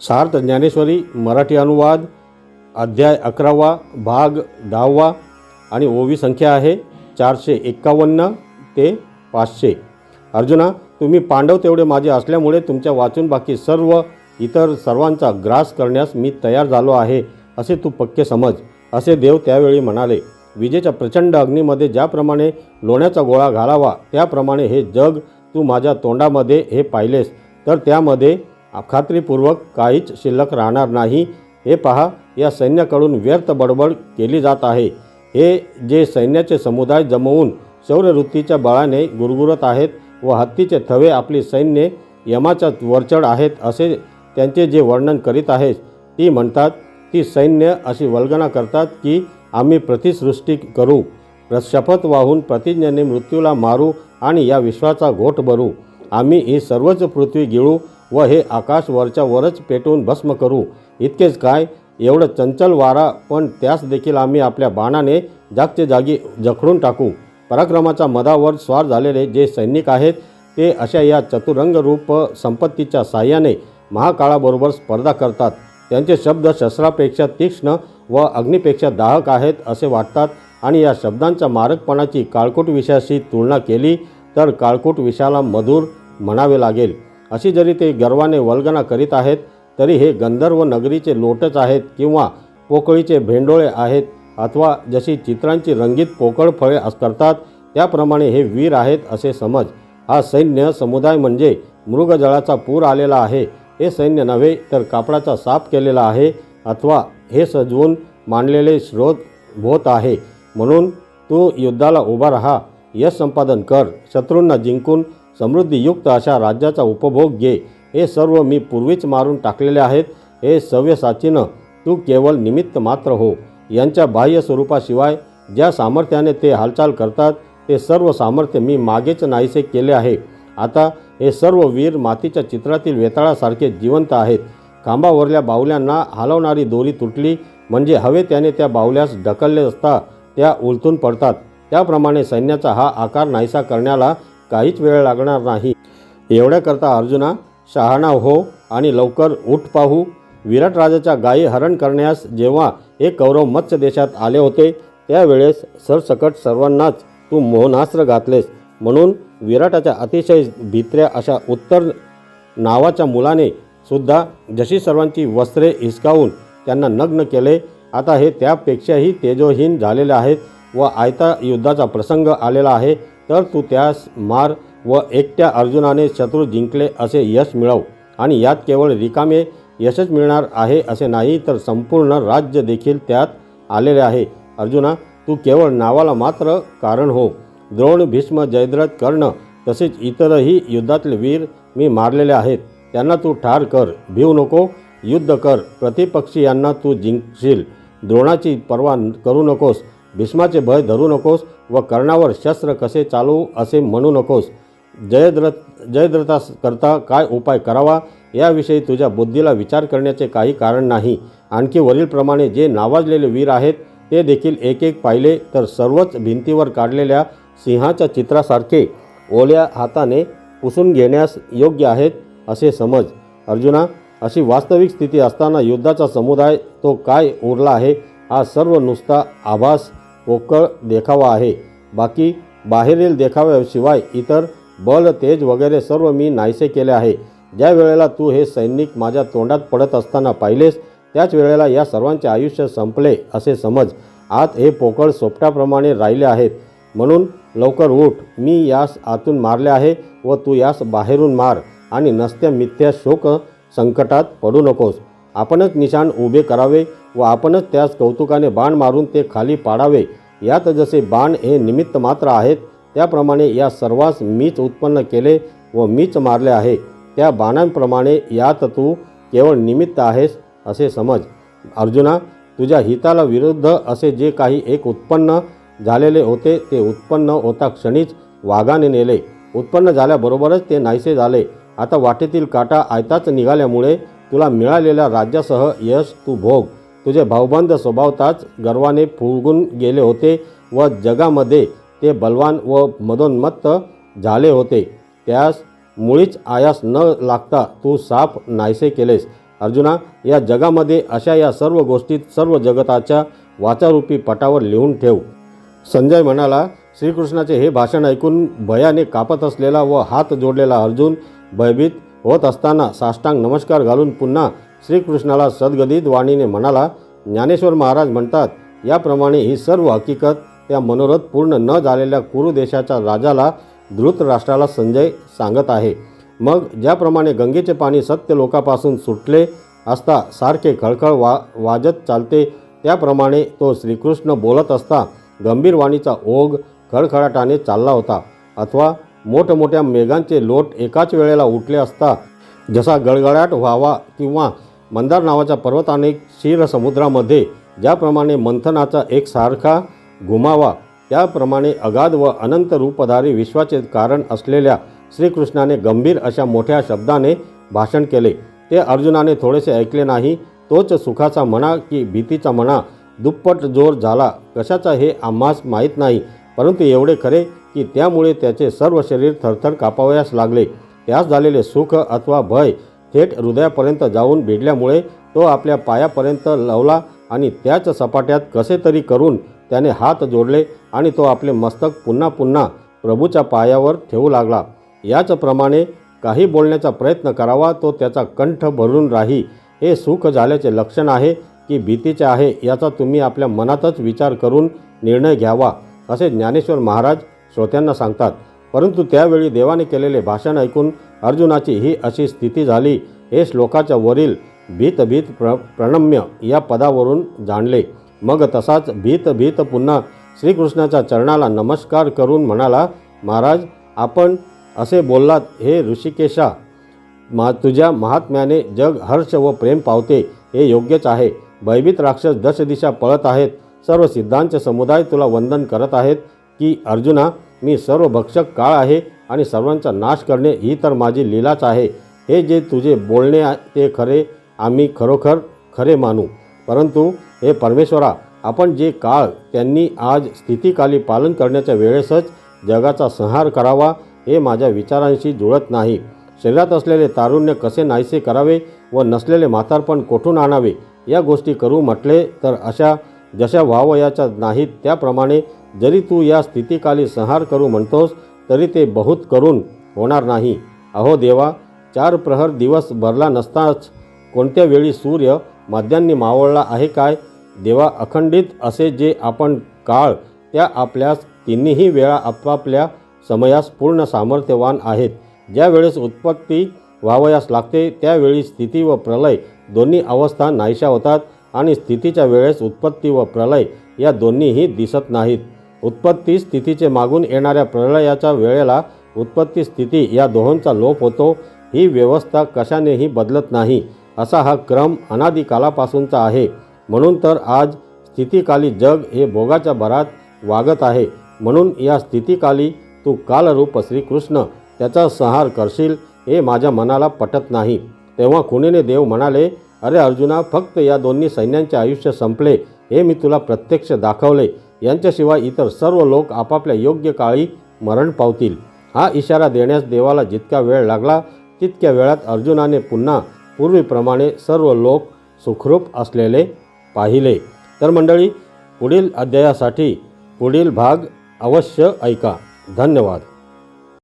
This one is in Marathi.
सार्थ ज्ञानेश्वरी मराठी अनुवाद अध्याय अकरावा भाग दहावा आणि ओवी संख्या आहे चारशे एक्कावन्न ते पाचशे. अर्जुना तुम्ही पांडव तेवढे माझे असल्यामुळे तुमच्या वाचून बाकी सर्व इतर सर्वांचा ग्रास करण्यास मी तयार झालो आहे असे तू पक्के समज असे देव त्यावेळी म्हणाले. विजेच्या प्रचंड अग्नीमध्ये ज्याप्रमाणे लोण्याचा गोळा घालावा त्याप्रमाणे हे जग तू माझ्या तोंडामध्ये हे पाहिलेस तर त्यामध्ये खात्रीपूर्वक काहीच शिल्लक राहणार नाही. हे पहा या सैन्याकडून व्यर्थ बडबड केली जात आहे. हे जे सैन्याचे समुदाय जमवून शौर्यवृत्तीच्या बळाने गुरगुरत आहेत व हत्तीचे थवे आपली सैन्य यमाच्या वरचढ आहेत असे त्यांचे जे वर्णन करीत आहेत ती म्हणतात ती सैन्य अशी वल्गना करतात की आम्ही प्रतिसृष्टी करू शपथ वाहून प्रतिज्ञेने मृत्यूला मारू आणि या विश्वाचा घोट भरू आम्ही ही सर्वच पृथ्वी गिळू व हे आकाश वरच्या वरच पेटवून भस्म करू. इतकेच काय? एवढं चंचल वारा पण त्यास देखील आम्ही आपल्या बाणाने जागचे जागी जखडून टाकू. पराक्रमाच्या मदावर स्वार झालेले जे सैनिक आहेत ते अशा या चतुरंग रूप संपत्तीच्या साह्याने महाकाळाबरोबर स्पर्धा करतात. त्यांचे शब्द शस्त्रापेक्षा तीक्ष्ण व अग्नीपेक्षा दाहक आहेत असे वाटतात आणि या शब्दांच्या मारकपणाची काळकोट विषयाशी तुलना केली तर काळकोट विषयाला मधुर म्हणावे लागेल. अशी जरी ते गर्वाने वल्गना करीत आहेत तरी हे गंधर्व नगरीचे लोटच आहेत किंवा पोकळीचे भेंडोळे आहेत अथवा जशी चित्रांची रंगीत पोकळ फळे अस करतात त्याप्रमाणे हे वीर आहेत असे समज. हा सैन्य समुदाय म्हणजे मृगजळाचा पूर आलेला आहे. हे सैन्य नव्हे तर कापडाचा साप केलेला आहे अथवा हे सजवून मांडलेले स्रोत भोत आहे. म्हणून तू युद्धाला उभा राहा यश संपादन कर शत्रूंना जिंकून समृद्धीयुक्त अशा राज्याचा उपभोग घे. हे सर्व मी पूर्वीच मारून टाकलेले आहेत. हे सव्यसाचीनं तू केवळ निमित्त मात्र हो. यांच्या बाह्य स्वरूपाशिवाय ज्या सामर्थ्याने ते हालचाल करतात ते सर्व सामर्थ्य मी मागेच नाहीसे केले आहे. आता हे सर्व वीर मातीच्या चित्रातील वेताळासारखे जिवंत आहेत. खांबावरल्या बाहुल्यांना हलवणारी दोरी तुटली म्हणजे हवे त्याने त्या बाहुल्यास ढकलले असता त्या उलटून पडतात. त्याप्रमाणे सैन्याचा हा आकार नाहीसा करण्याला काहीच वेळ लागणार नाही. एवढ्याकरता अर्जुना शहाणा हो आणि लवकर उठ पाहू. विराट राजाच्या गायी हरण करण्यास जेव्हा हे कौरव मत्स्य देशात आले होते त्यावेळेस सरसकट सर्वांनाच तू मोहनास्त्र घातलेस. म्हणून विराटाच्या अतिशय भित्र्या अशा उत्तर नावाच्या मुलाने सुद्धा जशी सर्वांची वस्त्रे हिसकावून त्यांना नग्न केले आता हे त्यापेक्षाही तेजोहीन झालेले आहेत व आयता युद्धाचा प्रसंग आलेला आहे. तर तू त्यास मार व एकट्या अर्जुनाने शत्रू जिंकले असे यश मिळव. आणि यात केवळ रिकामे यशच मिळणार आहे असे नाही तर संपूर्ण राज्य देखील त्यात आलेले आहे. अर्जुना तू केवळ नावाला मात्र कारण हो. द्रोण भीष्म जयद्रथ कर्ण तसेच इतरही युद्धातले वीर मी मारलेले आहेत. त्यांना तू ठार कर भिऊ नको युद्ध कर. प्रतिपक्षी यांना तू जिंकशील. द्रोणाची पर्वा करू नकोस. भीष्माचे भय धरू नकोस व कर्णावर शस्त्र कसे चालवू असे म्हणू नकोस. जयद्रथ जयद्रथा करता काय उपाय करावा? याविषयी तुझ्या बुद्धीला विचार करण्याचे काही कारण नाही. आणखी वरीलप्रमाणे जे नावाजलेले वीर आहेत ते देखील एक एक पाहिले तर सर्वच भिंतीवर काढलेल्या सिंहाच्या चित्रासारखे ओल्या हाताने पुसून घेण्यास योग्य आहेत असे समज. अर्जुना अशी वास्तविक स्थिती असताना युद्धाचा समुदाय तो काय उरला आहे हा सर्व नुसता आभास पोकळ देखावा आहे. बाकी बाहेरील देखाव्याशिवाय इतर बल तेज वगैरे सर्व मी नाहीसे केले आहे. ज्या वेळेला तू हे सैनिक माझ्या तोंडात पडत असताना पाहिलेस त्याच वेळेला या सर्वांचे आयुष्य संपले असे समज. आत हे पोकळ सोपट्याप्रमाणे राहिले आहेत. म्हणून लवकर उठ. मी यास आतून मारले आहे व तू यास बाहेरून मार आणि नसत्या मिथ्या शोक संकटात पडू नकोस. आपणच निशाण उभे करावे व आपणच त्यास कौतुकाने बाण मारून ते खाली पाडावे. यात जसे बाण हे निमित्त मात्र आहेत त्याप्रमाणे या सर्वांस मीच उत्पन्न केले व मीच मारले आहे. त्या बाणांप्रमाणे यात तू केवळ निमित्त आहेस असे समज. अर्जुना तुझ्या हिताला विरुद्ध असे जे काही एक उत्पन्न झालेले होते ते उत्पन्न होता क्षणीच वाघाने नेले. उत्पन्न झाल्याबरोबरच ते नाहीसे झाले. आता वाटेतील काटा आयताच निघाल्यामुळे तुला मिळालेल्या राज्यासह यश तू भोग. तुझे भाऊबंद स्वभावताच गर्वाने फुगून गेले होते व जगामध्ये ते बलवान व मदोन्मत्त झाले होते. त्यास मुळीच आयास न लागता तू साप नाहीसे केलेस. अर्जुना या जगामध्ये अशा या सर्व गोष्टीत सर्व जगताच्या वाचारूपी पटावर लिहून ठेव. संजय म्हणाला श्रीकृष्णाचे हे भाषण ऐकून भयाने कापत असलेला व हात जोडलेला अर्जुन भयभीत होत असताना साष्टांग नमस्कार घालून पुन्हा श्रीकृष्णाला सद्गदित वाणीने म्हणाला ज्ञानेश्वर महाराज म्हणतात याप्रमाणे ही सर्व हकीकत त्या मनोरथ पूर्ण न झालेल्या कुरु देशाच्या राजाला धृतराष्ट्राला संजय सांगत आहे. मग ज्याप्रमाणे गंगेचे पाणी सत्य लोकापासून सुटले असता सारखे खळखळ वा वाजत चालते त्याप्रमाणे तो श्रीकृष्ण बोलत असता गंभीर वाणीचा ओघ खळखळाटाने चालला होता. अथवा मोठमोठ्या मेघांचे लोट एकाच वेळेला उठले असता जसा गळगळाट व्हावा किंवा मंदार नावाच्या पर्वताने क्षीरसमुद्रामध्ये ज्याप्रमाणे मंथनाचा एकसारखा घुमावा त्याप्रमाणे अगाध व अनंत रूपधारी विश्वाचे कारण असलेल्या श्रीकृष्णाने गंभीर अशा मोठ्या शब्दाने भाषण केले. ते अर्जुनाने थोडेसे ऐकले नाही तोच सुखाचा म्हणा की भीतीचा म्हणा दुप्पट जोर झाला. कशाचा हे आम्हास माहीत नाही. परंतु एवढे खरे की त्यामुळे त्याचे सर्व शरीर थरथर कापावयास लागले. त्यास झालेले सुख अथवा भय थेट हृदयापर्यंत जाऊन भिडल्यामुळे तो आपल्या पायापर्यंत लवला आणि त्याच सपाट्यात कसे तरी करून त्याने हात जोडले आणि तो आपले मस्तक पुन्हा पुन्हा प्रभूच्या पायावर ठेवू लागला. याचप्रमाणे काही बोलण्याचा प्रयत्न करावा तो त्याचा कंठ भरून राही. हे सुख झाल्याचे लक्षण आहे की भीतीचे आहे याचा तुम्ही आपल्या मनातच विचार करून निर्णय घ्यावा. असे ज्ञानेश्वर महाराज श्रोत्यांना सांगतात. परंतु त्यावेळी देवाने केलेले भाषण ऐकून अर्जुनाची ही अशी स्थिती झाली. हे श्लोकाच्या वरील भीत भीत प्र प्रणम्य या पदावरून जाणले. मग तसाच भीत भीत पुन्हा श्रीकृष्णाच्या चरणाला नमस्कार करून म्हणाला महाराज आपण असे बोललात हे ऋषिकेशा मा तुझ्या महात्म्याने जग हर्ष व प्रेम पावते हे योग्यच आहे. भयभीत राक्षस दशदिशा पळत आहेत. सर्व सिद्धांचे समुदाय तुला वंदन करत आहेत की अर्जुना मी सर्व भक्षक काळ आहे आणि सर्वांचा नाश करणे ही तर माझी लीलाच आहे. हे जे तुझे बोलणे ते खरे आम्ही खरोखर खरे मानू. परंतु हे परमेश्वरा आपण जे काळ त्यांनी आज स्थितीकाली पालन करण्याच्या वेळेसच जगाचा संहार करावा हे माझ्या विचारांशी जुळत नाही. शरीरात असलेले तारुण्य कसे नाहीसे करावे व नसलेले म्हातारपण कोठून आणावे? या गोष्टी करू म्हटले तर अशा जशा व्हावयाच्या नाहीत त्याप्रमाणे जरी तू या स्थितीकाली संहार करू म्हणतोस तरी ते बहुत करून होणार नाही. अहो देवा चार प्रहर दिवस भरला नसताच कोणत्या वेळी सूर्य माध्यांनी मावळला आहे काय? देवा अखंडित असे जे आपण काळ त्या आपल्यास तिन्हीही वेळा आपापल्या समयास पूर्ण सामर्थ्यवान आहेत. ज्या वेळेस उत्पत्ती व्हावयास लागते त्यावेळी स्थिती व प्रलय दोन्ही अवस्था नाहीशा होतात. आणि स्थितीच्या वेळेस उत्पत्ती व प्रलय या दोन्हीही दिसत नाहीत. उत्पत्ती स्थितीचे मागून येणाऱ्या प्रलयाच्या वेळेला उत्पत्ती स्थिती या दोहोंचा लोप होतो. ही व्यवस्था कशानेही बदलत नाही असा हा क्रम अनादिकालापासूनचा आहे. म्हणून तर आज स्थितीकाली जग हे भोगाच्या भरात वागत आहे. म्हणून या स्थितीकाली तू कालरूप श्रीकृष्ण त्याचा संहार करशील हे माझ्या मनाला पटत नाही. तेव्हा खुणीने देव म्हणाले अरे अर्जुना फक्त या दोन्ही सैन्यांचे आयुष्य संपले हे मी तुला प्रत्यक्ष दाखवले. यांच्याशिवाय इतर सर्व लोक आपापल्या योग्य काळी मरण पावतील. हा इशारा देण्यास देवाला जितका वेळ लागला तितक्या वेळात अर्जुनाने पुन्हा पूर्वीप्रमाणे सर्व लोक सुखरूप असलेले पाहिले. तर मंडळी पुढील अध्यायासाठी पुढील भाग अवश्य ऐका. धन्यवाद.